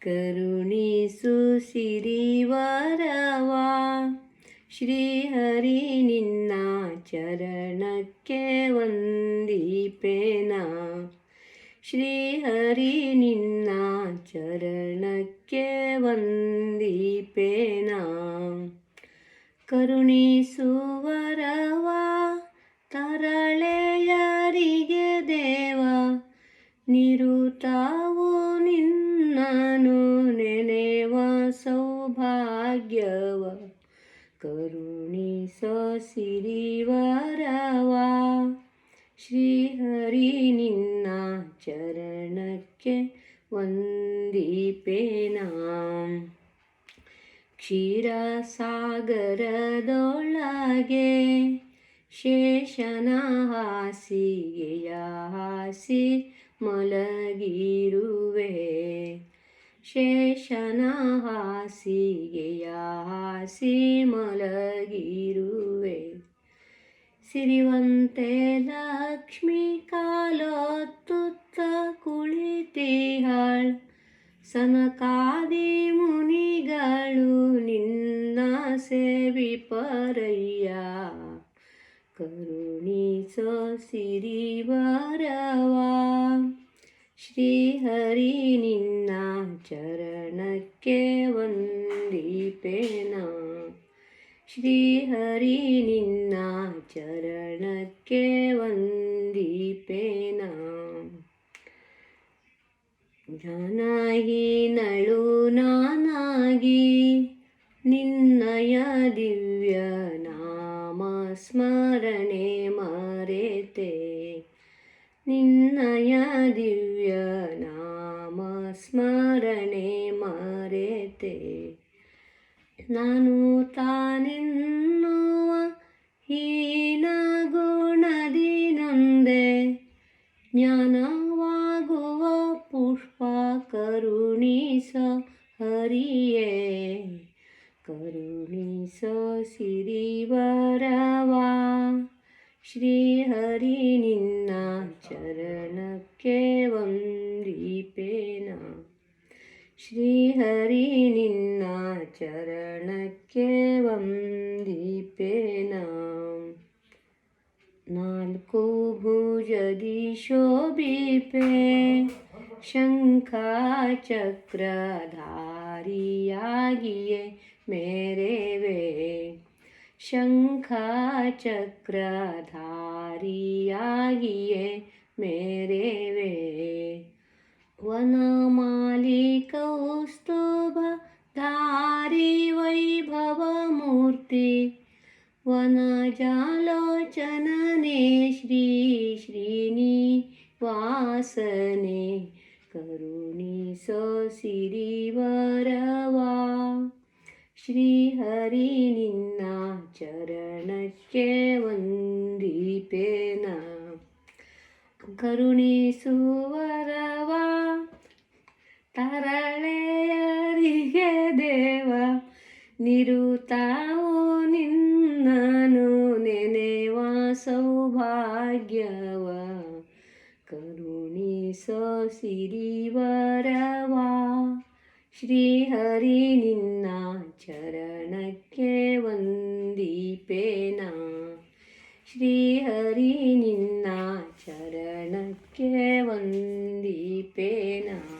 ಕರುಣಿಸು ಸಿರಿವರವ ಶ್ರೀಹರಿ ನಿನ್ನ ಚರಣಕ್ಕೆ ವಂದಿಪೇನ. ಶ್ರೀಹರಿ ನಿನ್ನ ಚರಣಕ್ಕೆ ವಂದೀಪೇನ. ಕರುಣಿಸುವರವ ಸೌಭಾಗ್ಯವ ಕರುಣಿಸ ಸಿರಿವರವ ಶ್ರೀಹರಿ ನಿನ್ನ ಚರಣಕ್ಕೆ ವಂದಿಪೇನ. ಕ್ಷೀರಸಾಗರದೊಳಗೆ ಶೇಷನ ಹಾಸಿಗೆಯ ಹಾಸಿ ಮಲಗಿರುವೆ. ಶೇಷನ ಹಾಸಿ ಮಲಗಿರುವೆ. ಸಿರಿವಂತೆ ಲಕ್ಷ್ಮಿ ಕಾಲೊತ್ತುತ್ತ ಕುಳಿತಿಹಾಳ್. ಸನಕಾದಿ ಮುನಿಗಳು ನಿನ್ನ ಸೇವಿಪರಯ್ಯ ಕರುಣಿಸೋ ಸಿರಿವರವ. ಶ್ರೀಹರಿ ನಿನ್ನ ಚರಣಕ್ಕೆ ವಂದಿಪೇನ ಶ್ರೀಹರಿ ನಿನ್ನ ಚರಣಕ್ಕೆ ವಂದಿಪೇನ ಜ್ಞಾನಹೀನಳು ನಾನಾಗಿ ನಿನ್ನಯ ದಿವ್ಯ ನಾಮ ಸ್ಮರಣೆ ಮರೆತೆ ನಿನ್ನಯ ದಿವ್ಯ ನಾಮ ಸ್ಮರಣೆ ಮರೆತೆ. ನಾನು ತಾನೆನ್ನುವ ಹೀನ ಗುಣದಿ ನಂದೆ ಜ್ಞಾನವಾಗುವ ಪುಷ್ಪ ಕರುಣಿಸ ಹರಿಯೇ. ಶ್ರೀಹರಿ ನಿನ್ನ ಚರಣಕ್ಕೆ ವಂದಿಪೇನ ಶ್ರೀಹರಿ ನಿನ್ನ ಚರಣಕ್ಕೆ ವಂದಿಪೇನ ನಾಲ್ಕು ಭುಜದಿ ಶೋಭಿಪೆ ಶಂಖ ಚಕ್ರಧಾರಿಯಾಗಿಯೇ ಮೇರೆವೆ शङ्खाचक्रधारियागिये मेरे वे। वनमालिकौस्तुभधारी वैभवमूर्ति वनजालोचनने श्री श्रीनिवासने करुणी ससिरिवरवा। श्रीहरिनिन्द ಚರಣಕ್ಕೆ ವಂದೀಪೇನ. ಕರುಣಿಸುವರವ ತರಳೆಯರಿಗೆ ದೇವ ನಿರುತಾವು ನಿನ್ನನು ನೆನೆವ ಸೌಭಾಗ್ಯವ. ಕರುಣಿಸೋ ಸಿರಿವರವ ಶ್ರೀಹರಿ ನಿನ್ನ ಚರಣಕ್ಕೆ ವಂದಿಪೇನ? ಶ್ರೀಹರಿ ನಿನ್ನ ಚರಣಕ್ಕೆ ವಂದಿಪೇನ?